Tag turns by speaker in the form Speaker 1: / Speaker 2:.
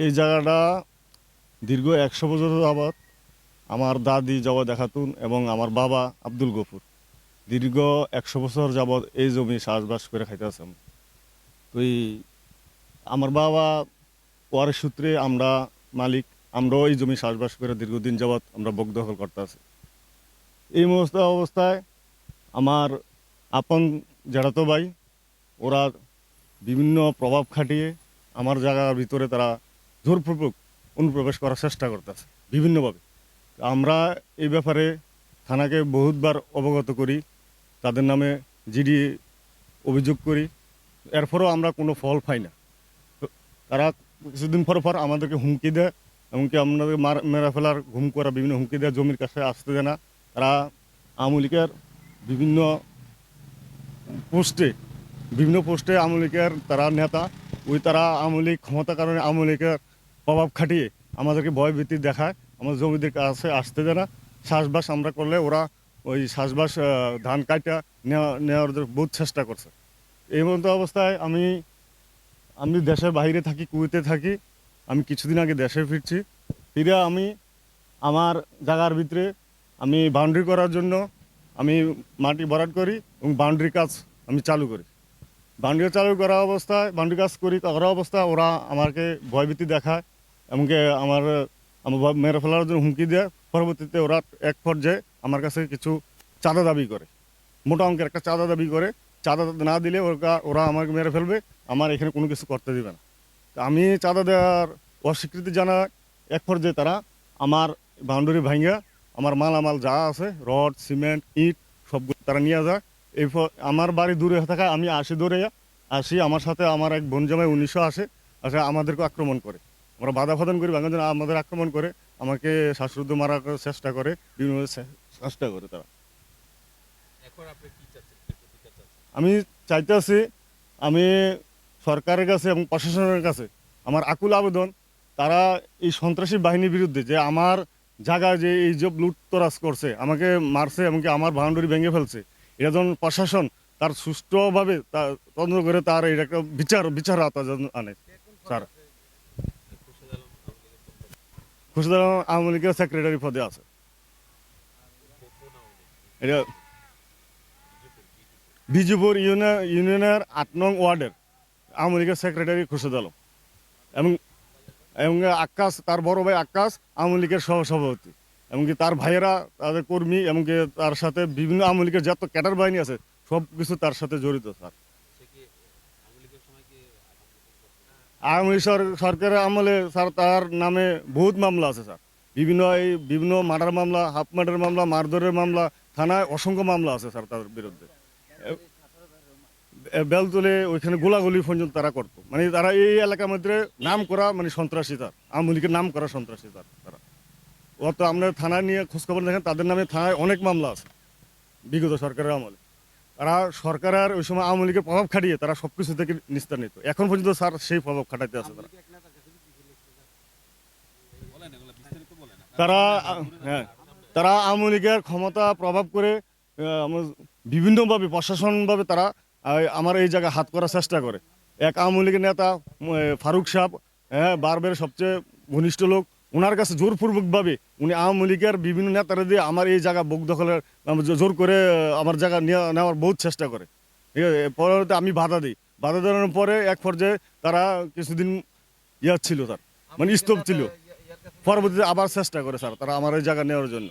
Speaker 1: এই জায়গাটা দীর্ঘ একশো বছর যাবৎ আমার দাদি জবা দেখাতুন এবং আমার বাবা আব্দুল গফুর। দীর্ঘ একশো বছর যাবৎ এই জমি চাষবাস করে খাইতেছেন। তো এই আমার বাবা ওয়ারের সূত্রে আমরা মালিক, আমরাও এই জমি চাষবাস করে দীর্ঘদিন যাবৎ আমরা বক দখল করতে এই মস্ত অবস্থায় আমার আপন জেঠাতো ভাই, ওরা বিভিন্ন প্রভাব খাটিয়ে আমার জায়গার ভিতরে তারা জোরপূর্বক অনুপ্রবেশ করার চেষ্টা করতেছে, বিভিন্নভাবে। আমরা এই ব্যাপারে থানাকে বহুতবার অবগত করি, তাদের নামে জিডি অভিযোগ করি, এরপরও আমরা কোনো ফল পাই না। তারা কিছুদিন পর পর আমাদেরকে হুমকি দেয়, এমনকি আমাদের মার- মেরা ফেলার ঘুম করা বিভিন্ন হুমকি দেয়, জমির কাছে আসতে দেয় না। তারা আমলিকের বিভিন্ন পোস্টে বিভিন্ন পোস্টে আওয়ামী তারা নেতা, ওই তারা আওয়ামী ক্ষমতার কারণে আওয়ামী প্রভাব খাটিয়ে আমাদেরকে ভয়ভীতি দেখায় আমাদের জমিদের কাছে আসতে দেয় না। চাষবাস আমরা করলে ওরা ওই আহ, ধান কাটা নেওয়া নেওয়ার বহুত চেষ্টা করছে। এই মতো অবস্থায় আমি আমি দেশের বাইরে থাকি কুয়েতে থাকি আমি কিছুদিন আগে দেশে ফিরছি। ফিরে আমি আমার জায়গার ভিতরে আমি বাউন্ডারি করার জন্য আমি মাটি ভরাট করি এবং বাউন্ডারি কাজ আমি চালু করি। বাউন্ডারি চালু করা অবস্থায় বাউন্ডারি কাজ করি করা অবস্থায় ওরা আমাকে ভয়ভীতি দেখায়। এমনকি আমার আমার মেরে ফেলার জন্য হুমকি দেয়, পরবর্তীতে ওরা এক পর্যায়ে আমার কাছে কিছু চাঁদা দাবি করে। মোটা অঙ্কের একটা চাঁদা দাবি করে। চাঁদা না দিলে ওরা ওরা আমাকে মেরে ফেলবে, আমার এখানে কোনো কিছু করতে দিবে না। আমি চাঁদা দেওয়ার অস্বীকৃতি জানা এক পর্যায়ে তারা আমার বাউন্ডারি ভাঙ্গা আমার মালামাল যা আছে, রড, সিমেন্ট, ইট, সবগুলো তারা নিয়ে যায়। এই আমার বাড়ি দূরে থাকা আমি আসি দূরে আসি আমার সাথে আমার এক বোন জামাই উনিশশো আসে আসে আমাদেরকে আক্রমণ করে। আমরা বাধা ফাদন করি ভাঙার জন্য আমাদের আক্রমণ করে আমাকে শ্বাসরুদ্ধ মারার চেষ্টা করে বিভিন্ন চেষ্টা করে তারা। আমি চাইতেছি আমি সরকারের কাছে এবং প্রশাসনের কাছে আমার আকুল আবেদন তারা এই সন্ত্রাসী বাহিনীর বিরুদ্ধে যে আমার জায়গায় যে এই যে লুটতরাজ করছে আমাকে মারছে এমনকি আমার বাউন্ডারি ভেঙে ফেলছে এটা যেন প্রশাসন তার সুষ্ঠুভাবে তদন্ত করে তার এটা একটা বিচার বিচার আওতা আনে স্যার
Speaker 2: খুরশেদ আলম আওয়ামী লীগের কোন
Speaker 1: খুশিদ আলম আওয়ামী লীগের সেক্রেটারি পদে আছে? এটা
Speaker 2: বিজেপি, বিজেপি।
Speaker 1: বিজুপুর ইউনিয়ন ইউনিয়নের আট নং ওয়ার্ডের আওয়ামী লীগের সেক্রেটারি খুরশেদ আলম এবং এবং আকাশ তার বড় ভাই আকাশ আওয়ামী লীগের সহসভাপতি এমনকি তার ভাইয়েরা তাদের কর্মী এমনকি তার সাথে বিভিন্ন আওয়ামী লীগের যত ক্যাডার বাহিনী আছে সব কিছু তার সাথে জড়িত স্যার
Speaker 2: সে কি আওয়ামী লীগের সময় কি আত্মগোপন করছে?
Speaker 1: আওয়ামী সরকারের আমলে স্যার, তার নামে বহুত মামলা আছে, স্যার। বিভিন্ন এই, বিভিন্ন মার্ডার মামলা, হাফ মার্ডার মামলা, মারধরের মামলা, থানায় অসংখ্য মামলা আছে, স্যার তার বিরুদ্ধে। বেলতলে, ওইখানে গোলাগুলি পর্যন্ত তারা করতো। মানে তারা এই এলাকার মধ্যে নাম করা মানে সন্ত্রাসী তার আওয়ামী লীগের নাম করা সন্ত্রাসী তার তারা। ও তো আমরা থানায় নিয়ে খোঁজখবর দেখেন, তাদের নামে থানায় অনেক মামলা আছে, বিগত সরকারের আমলে। তারা সরকারের ওই সময় আওয়ামী লীগের প্রভাব খাটিয়ে তারা সব কিছু থেকে নিস্তার নিত। এখন পর্যন্ত স্যার সেই প্রভাব খাটাইতে আছে তারা। তারা হ্যাঁ তারা আওয়ামী লীগের ক্ষমতা প্রভাব করে বিভিন্নভাবে প্রশাসনভাবে তারা আমার এই জায়গায় হাত করার চেষ্টা করে। এক আওয়ামী লীগের নেতা ফারুক সাহেব হ্যাঁ বারবার সবচেয়ে ঘনিষ্ঠ লোক ওনার কাছে জোরপূর্বকভাবে উনি আওয়ামী লীগের বিভিন্ন নেতারা দিয়ে আমার এই জায়গা বুক দখলের জোর করে আমার জায়গা নেওয়ার বহুত চেষ্টা করে। ঠিক আছে? পরবর্তী আমি বাধা দিই। বাধা দেওয়ার পরে এক পর্যায়ে তারা কিছুদিন ইয়া ছিল তার মানে স্তব ছিল। পরবর্তীতে আবার চেষ্টা করে স্যার তারা আমার এই জায়গা নেওয়ার জন্য।